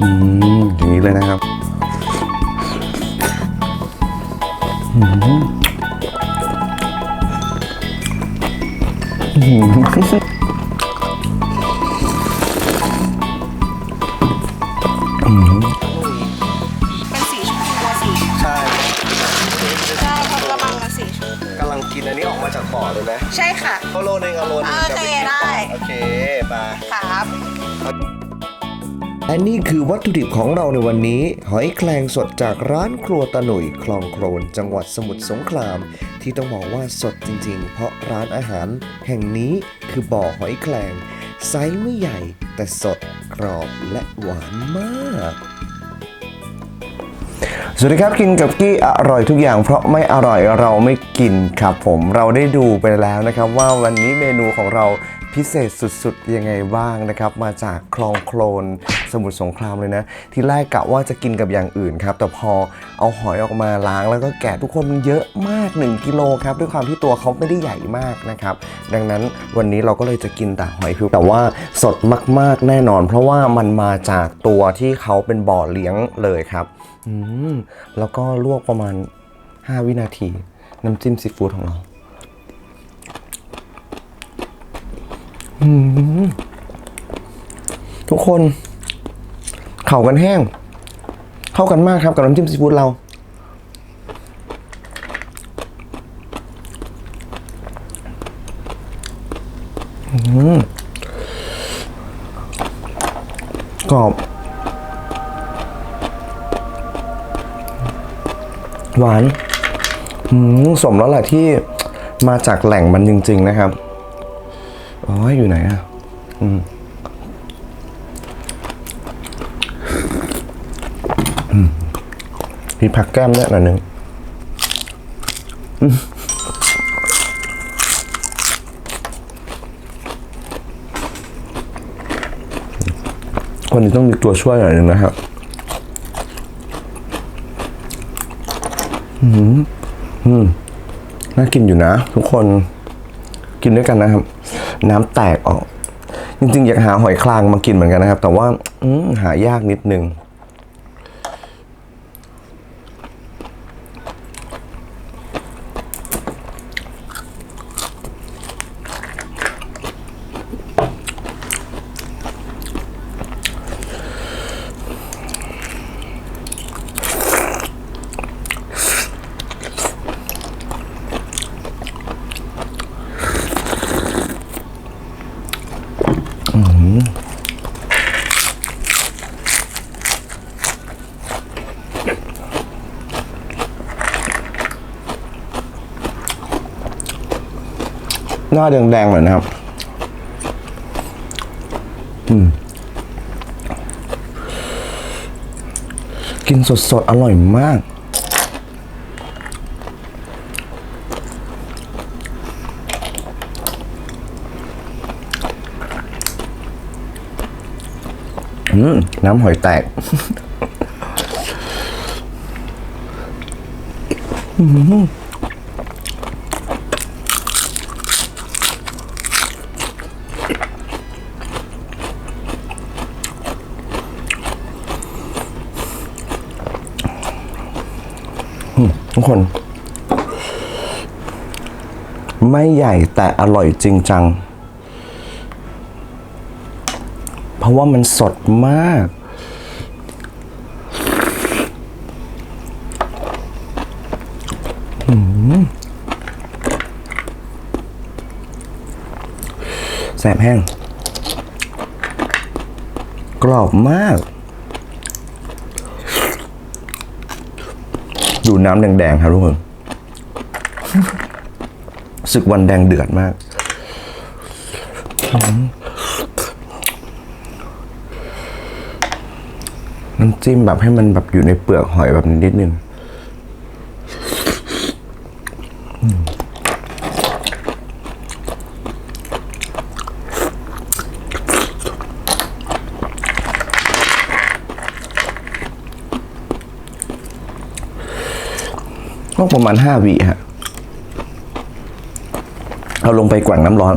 อืมอย่างนี้เลยนะครับอืมอืมเป็นสีชมพูอะสีใช่ใช่เพราะกระมังมันสีชมพูกำ ลังกินอันนี้ออกมาจากบ่อเลยไหมใช่ค่ะ เขาโลนึงเอาโลนึงโอเคจะปกินได้ โอเคมา ครับ และนี่คือวัตถุดิบของเราในวันนี้ หอยแครงสดจากร้านครัวตะหนุ่ยคลองโครนจังหวัดสมุทรสงคราม ที่ต้องบอกว่าสดจริงๆ เพราะร้านอาหารแห่งนี้คือบ่อหอยแครงไซส์ไม่ใหญ่แต่สดกรอบและหวานมาก สวัสดีครับกินกับกี้อร่อยทุกอย่าง เพราะไม่อร่อยเราไม่กินครับผมเราได้ดูไปแล้วนะครับ ว่าวันนี้เมนูของเราพิเศษสุดๆยังไงบ้างนะครับ มาจากคลองโคลนสมุทรสงครามเลยนะ ที่แรกกะว่าจะกินกับอย่างอื่นครับ แต่พอ เอาหอยออกมาล้างแล้วก็แกะทุกคนมันเยอะมาก 1 กิโลครับด้วยความที่ตัวเขาไม่ได้ใหญ่มากนะครับ ดังนั้นวันนี้เราก็เลยจะกินแต่หอยพิวแต่ว่าสดมากๆแน่นอน เพราะว่ามันมาจากตัวที่เขาเป็นบ่อเลี้ยงเลยครับอืมแล้วก็ลวกประมาณ 5 วินาที น้ำจิ้มซีฟู้ดของเราอืมทุกคน เข่ากันแห้ง เข้ากันมากครับกับน้ำจิ้มซีฟู้ดเราอืมกรอบ หวานอืมสมแล้วแหละที่มาจากแหล่งมันจริง ๆ นะครับ อ๋อ อยู่ไหนอะ อืมอืม มีผักแก้มด้วยหน่อยหนึ่งอืมวันนี้ต้องมีตัวช่วยหน่อยหนึ่งนะครับอือหึน่ากินอยู่นะ ทุกคนกินด้วยกันนะครับ น้ำแตกออก จริงๆ อยากหาหอยคลางมากินเหมือนกันนะครับ แต่ว่าหายากนิดนึง หน้าแดงๆหน่อยนะครับ อืม กินสดๆ อร่อยมาก น้ำหอยแตกทุกคน ไม่ใหญ่แต่อร่อยจริงจัง เพราะว่ามันสดมาก แสบแห้ง กรอบมาก ดูน้ำแดงๆครับทุกคนศึกวันแดงเดือดมาก น้ำจิ้มแบบให้มันแบบอยู่ในเปลือกหอยแบบนิดนึงก็ประมาณห้าวิฮะ เอาลงไปกว่งน้ำร้อน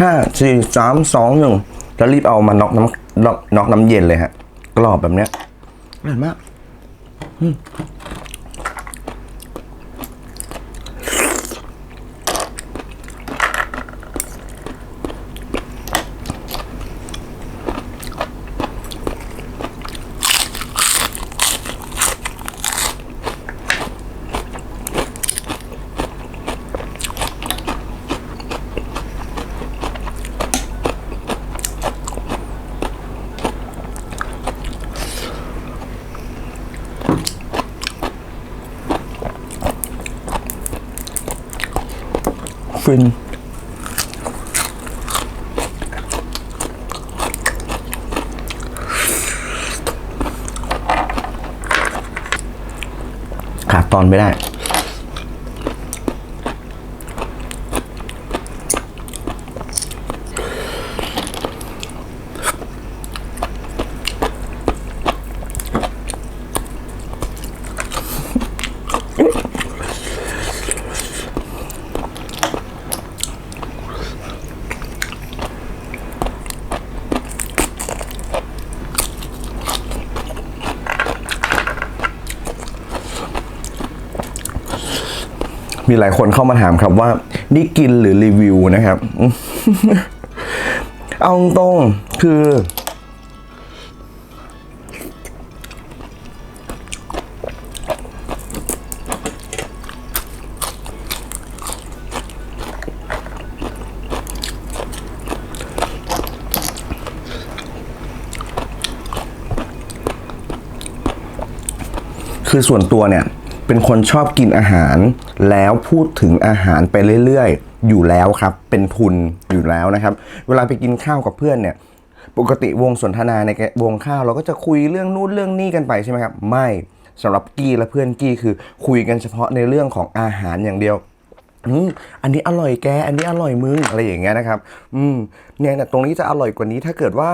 ห้าสี่สามสองหนึ่งแล้วรีบเอามาน็อกน้ำน็อกน้ำเย็นเลยฮะ กรอบแบบเนี้ย อร่อยมากอืม ฟิน ขาดตอนไม่ได้ มีหลายคนเข้ามาถามครับว่า นี่กินหรือรีวิวนะครับ เอาตรงคือ คือส่วนตัวเนี่ย เป็นคนชอบกินอาหาร แล้วพูดถึงอาหารไปเรื่อยๆ อยู่แล้วครับ เป็นทุนอยู่แล้วนะครับ เวลาไปกินข้าวกับเพื่อนเนี่ย ปกติวงสนทนาในวงข้าวเราก็จะคุยเรื่องนู่นเรื่องนี้กันไปใช่ไหมครับ ไม่สำหรับกี้และเพื่อนกี้คือคุยกันเฉพาะในเรื่องของอาหารอย่างเดียวอันนี้อร่อยแก อันนี้อร่อยมึงอะไรอย่างเงี้ยนะครับ อืม เนี่ยตรงนี้จะอร่อยกว่านี้ถ้าเกิดว่า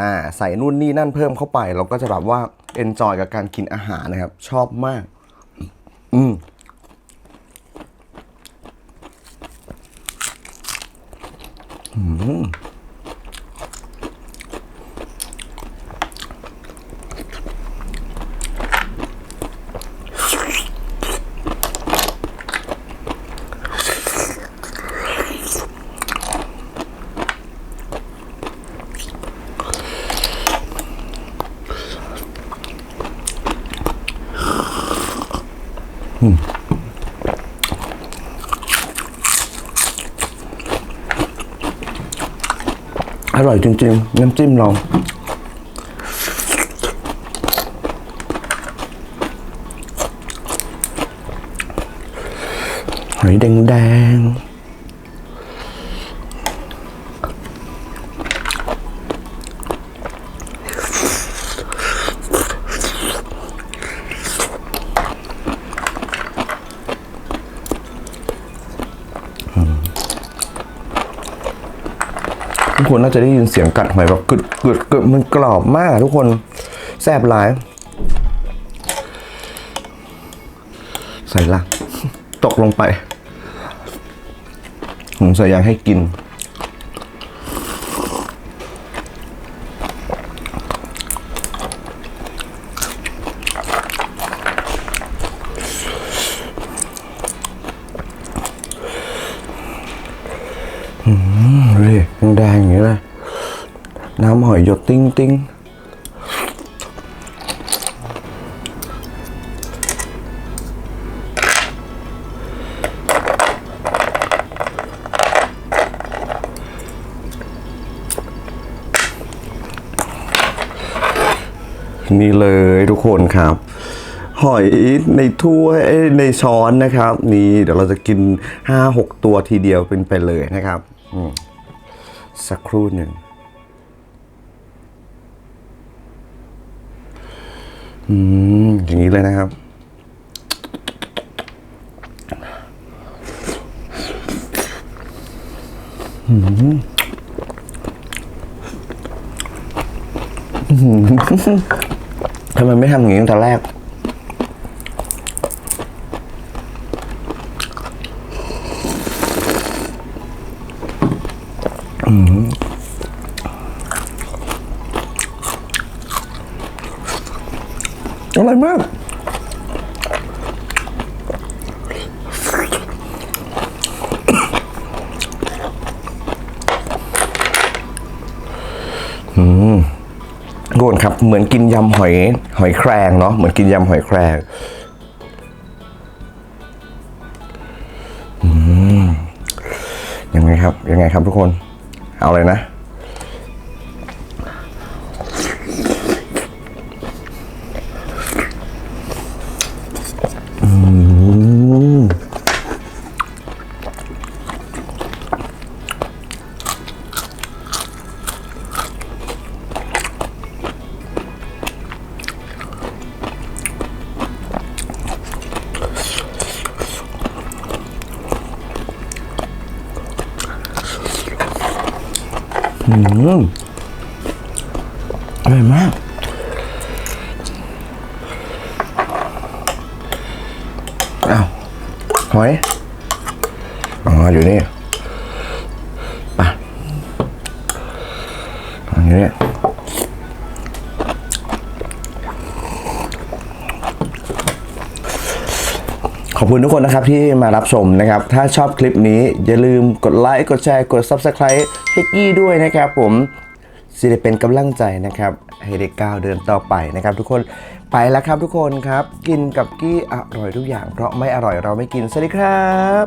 อ่า ใส่นู่นนี่นั่นเพิ่มเข้าไป เราก็จะแบบว่าเอนจอยกับการกินอาหารนะครับ ชอบมาก อื อร่อยจริงๆน้ ทุกคนน่าจะได้ยินเสียงกัดหอยแบบกึดกึดกึดมันกรอบมากทุกคนแซ่บหลาย ใส่ละตกลงไปผมใส่ยางให้กิน อืมดูดิแดงๆอย่างนี้เลย น้ำหอยหยดติ้งติ้งนี่เลยทุกคนครับ หอยในถ้วยในช้อนนะครับ นี่เดี๋ยวเราจะกิน 5-6 ตัวทีเดียวเป็นไปเลยนะครับสักครู่หนึ่ง อืมอย่างนี้เลยนะครับทำไมไม่ทำอย่างนี้ตั้งแต่แรก อืม อยมาก อืมโกนครับ เหมือนกินยำหอย หอยแครงเนาะ เหมือนกินยำหอยแครงอืมยังไงครับ ยังไงครับทุกคน เอาเลยนะ อร่อยมากอ้าวหอย คุณทุกคนนะครับที่มารับชมนะครับ ถ้าชอบคลิปนี้อย่าลืมกดไลค์ กดแชร์ กด Subscribe ให้กี้ด้วยนะครับผมสิได้เป็นกำลังใจนะครับให้เด็กก้าวเดินต่อไปนะครับ ทุกคนไปแล้วครับทุกคนครับ กินกับกี้อร่อยทุกอย่าง เพราะไม่อร่อยเราไม่กินสวัสดีครับ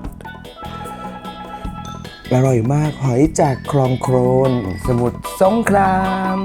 อร่อยมากหอยจากคลองโครนสมุทรสงคราม